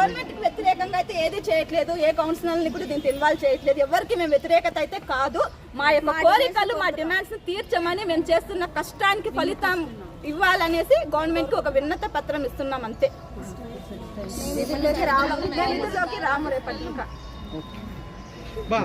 గవర్నమెంట్కి వ్యతిరేకంగా అయితే ఏది చేయట్లేదు ఏ కౌన్సిలర్ని కూడా దీనికి ఇన్వాల్వ్ చేయట్లేదు. ఎవరికి మేము వ్యతిరేకత అయితే కాదు. మా యొక్క కోరికలు మా డిమాండ్స్ తీర్చమని మేము చేస్తున్న కష్టానికి ఫలితం ఇవ్వాలనేసి గవర్నమెంట్కి ఒక విన్నత పత్రం ఇస్తున్నాం అంతే. రాము రేపటి ఇంకా. బా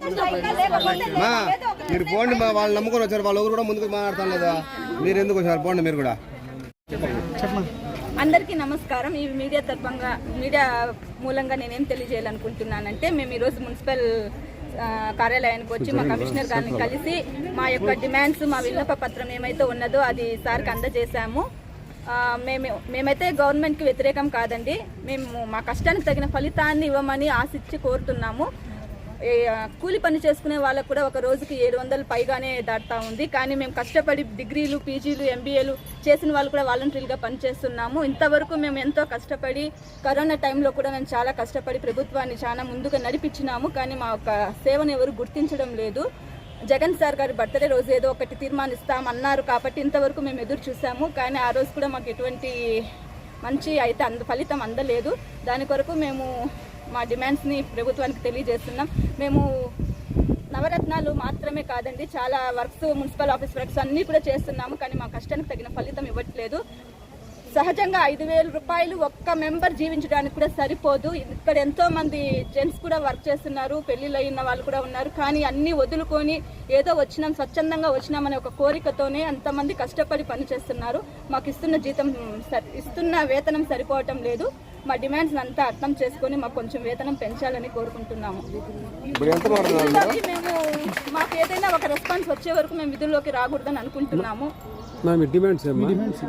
మా మీరు పోండి మా వాళ్ళు నమ్ముకొని వచ్చారు. వాళ్ళు ఎవరు కూడా ముందుకు మాట్లాడతాం లేదా? మీరు ఎందుకు వచ్చారు? పోండి మీరు కూడా. అందరికీ నమస్కారం. ఈ మీడియా తరఫంగా మీడియా మూలంగా నేనేం తెలియజేయాలనుకుంటున్నానంటే మేము ఈరోజు మున్సిపల్ కార్యాలయానికి వచ్చి మా కమిషనర్ గారిని కలిసి మా యొక్క డిమాండ్స్ మా విన్నప పత్రం ఏమైతే ఉన్నదో అది సార్కి అందజేశాము. మేము మేమైతే గవర్నమెంట్కి వ్యతిరేకం కాదండి. మేము మా కష్టానికి తగిన ఫలితాన్ని ఇవ్వమని ఆశించి కోరుతున్నాము. కూలి పని చేసుకునే వాళ్ళకు కూడా ఒక రోజుకి ఏడు వందలు పైగానే దాటుతా ఉంది. కానీ మేము కష్టపడి డిగ్రీలు పీజీలు ఎంబీఏలు చేసిన వాళ్ళు కూడా వాలంటరీలుగా పనిచేస్తున్నాము. ఇంతవరకు మేము ఎంతో కష్టపడి కరోనా టైంలో కూడా మేము చాలా కష్టపడి ప్రభుత్వాన్ని చాలా ముందుగా నడిపించినాము. కానీ మా యొక్క సేవను ఎవరు గుర్తించడం లేదు. జగన్ సార్ గారి బర్త్డే రోజు ఏదో ఒకటి తీర్మానిస్తామన్నారు కాబట్టి ఇంతవరకు మేము ఎదురు చూసాము. కానీ ఆ రోజు కూడా మాకు ఎటువంటి మంచి అయితే అంద ఫలితం అందలేదు. దాని కొరకు మేము మా డిమాండ్స్ని ప్రభుత్వానికి తెలియజేస్తున్నాం. మేము నవరత్నాలు మాత్రమే కాదండి చాలా వర్క్స్ మున్సిపల్ ఆఫీస్ వర్క్స్ అన్నీ కూడా చేస్తున్నాము కానీ మా కష్టానికి తగిన ఫలితం ఇవ్వట్లేదు. సహజంగా ఐదు వేల రూపాయలు ఒక్క మెంబర్ జీవించడానికి కూడా సరిపోదు. ఇక్కడ ఎంతో మంది జెంట్స్ కూడా వర్క్ చేస్తున్నారు పెళ్ళిళ్ళు అయిన వాళ్ళు కూడా ఉన్నారు కానీ అన్ని వదులుకొని ఏదో వచ్చినాం స్వచ్ఛందంగా వచ్చినామనే ఒక కోరికతోనే అంతమంది కష్టపడి పనిచేస్తున్నారు. మాకు ఇస్తున్న జీతం సరి- ఇస్తున్న వేతనం సరిపోవటం లేదు. మా డిమాండ్స్ అంతా అర్థం చేసుకొని మాకు కొంచెం వేతనం పెంచాలని కోరుకుంటున్నాము. మేము మాకు ఏదైనా ఒక రెస్పాన్స్ వచ్చే వరకు మేము విధుల్లోకి రాకూడదని అనుకుంటున్నాము.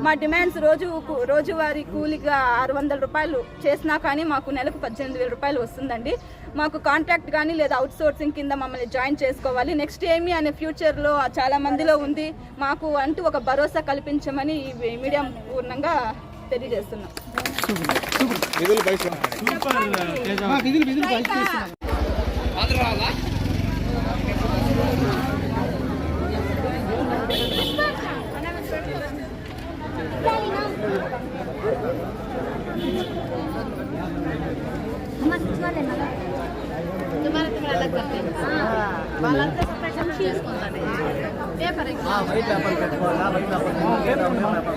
మా డిమాండ్స్ రోజు రోజువారీ కూలిగా ఆరు వందల రూపాయలు చేసినా కానీ మాకు నెలకు పద్దెనిమిది వేల రూపాయలు వస్తుందండి. మాకు కాంట్రాక్ట్ కానీ లేదా అవుట్ సోర్సింగ్ కింద మమ్మల్ని జాయిన్ చేసుకోవాలి. నెక్స్ట్ ఏమి అనే ఫ్యూచర్లో చాలా మందిలో ఉంది. మాకు అంటూ ఒక భరోసా కల్పించమని ఈ మీడియా పూర్ణంగా తెలియజేస్తున్నాం. నిధులు బయట మా విధులు విధులు బయట చేస్తున్నాం.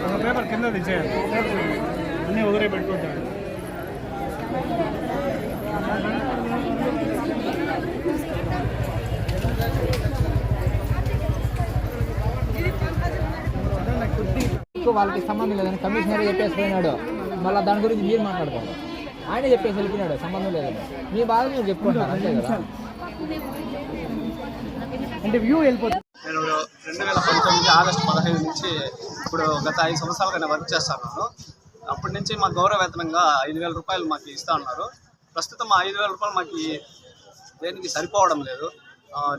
ఒక పేపర్ కింద తెచ్చేయాలి అన్నీ వదిలే పెట్టుకుంటారు వాళ్ళకి సంబంధం లేదని కమిషనర్ చెప్పేసి పోయినాడు. మళ్ళీ దాని గురించి మీరు మాట్లాడతారు ఆయన చెప్పేసి వెళ్ళిపోయినాడు సంబంధం లేదని. మీ బాధ మీరు చెప్పుకుంటారు అంతే కదా? అంటే వ్యూ వెళ్ళిపోతుంది. నేను రెండు వేల పంతొమ్మిది ఆగస్టు పదహైదు నుంచి ఇప్పుడు గత ఐదు సంవత్సరాలుగా నేను వర్క్ చేస్తున్నాను. అప్పటి నుంచి మా గౌరవ వేతనంగా ఐదు వేల రూపాయలు మాకు ఇస్తా ఉన్నారు. ప్రస్తుతం ఆ ఐదు వేల రూపాయలు మాకు దేనికి సరిపోవడం లేదు.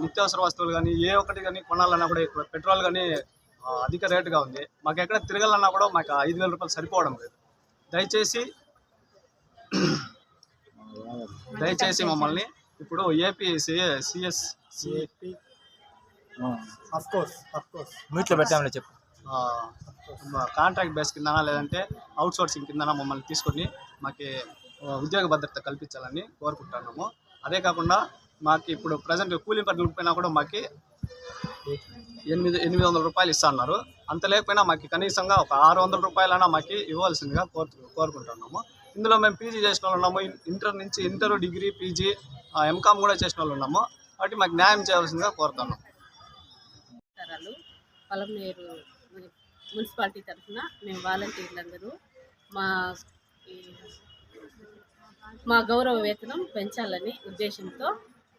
నిత్యావసర వస్తువులు కానీ ఏ ఒక్కటి కానీ కొనాలన్నా కూడా ఇప్పుడు పెట్రోల్ కానీ అధిక రేటుగా ఉంది. మాకు ఎక్కడ తిరగాలన్నా కూడా మాకు ఐదు వేల రూపాయలు సరిపోవడం లేదు. దయచేసి దయచేసి మమ్మల్ని ఇప్పుడు ఏపీ సిఎస్ సిఎస్పి మీట్లో పెట్టామని చెప్పు. కాంట్రాక్ట్ బేస్ కిందనా లేదంటే అవుట్ సోర్సింగ్ కిందనా మమ్మల్ని తీసుకొని మాకు ఉద్యోగ భద్రత కల్పించాలని కోరుకుంటున్నాము. అదే కాకుండా మాకు ఇప్పుడు ప్రజెంట్ కూలింగ్ పని పోయినా కూడా మాకు ఎనిమిది ఎనిమిది వందల రూపాయలు ఇస్తా అన్నారు అంత లేకపోయినా మాకు కనీసంగా ఒక ఆరు వందల రూపాయలైనా మాకు ఇవ్వాల్సిందిగా కోరు కోరుకుంటున్నాము. ఇందులో మేము పీజీ చేసిన వాళ్ళు ఉన్నాము. ఇంటర్ నుంచి ఇంటర్ డిగ్రీ పీజీ ఎంకామ్ కూడా చేసిన వాళ్ళు ఉన్నాము. కాబట్టి మాకు న్యాయం చేయాల్సిందిగా కోరుతున్నాం. మున్సిపాలిటీ తరఫున మేము వాలంటీర్లందరూ మా మా గౌరవ వేతనం పెంచాలని ఉద్దేశంతో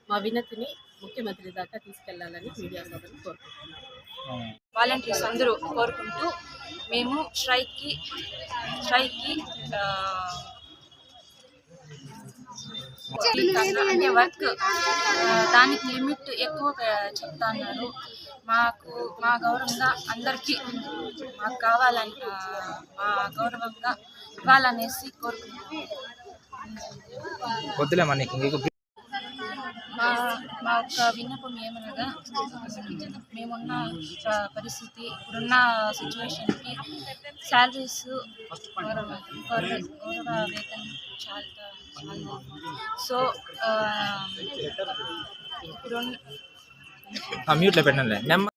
మా వినతిని ముఖ్యమంత్రి దాకా తీసుకెళ్ళాలని మీడియా సోదరులు కోరుకుంటున్నాం. వాలంటీర్స్ అందరూ కోరుకుంటూ మేము స్ట్రైక్కి స్ట్రైక్కి ఆ, వర్క్ దానికి లిమిట్ ఎక్కువ చెప్తా అన్నారు. మాకు మా గౌరవంగా అందరికీ మాకు కావాలని మా గౌరవంగా ఇవ్వాలనేసి కోరుకుంటున్నాం. మా మా యొక్క విన్నపం ఏమనగా మేమున్న పరిస్థితి ఇప్పుడున్న సిచ్యువేషన్కి శాలరీస్ గౌరవ గౌరవ వేతనం చాలా చాలా. సో ఆ, ఇప్పుడున్న మ్యూట్లో పెట్టండి నెమ్మ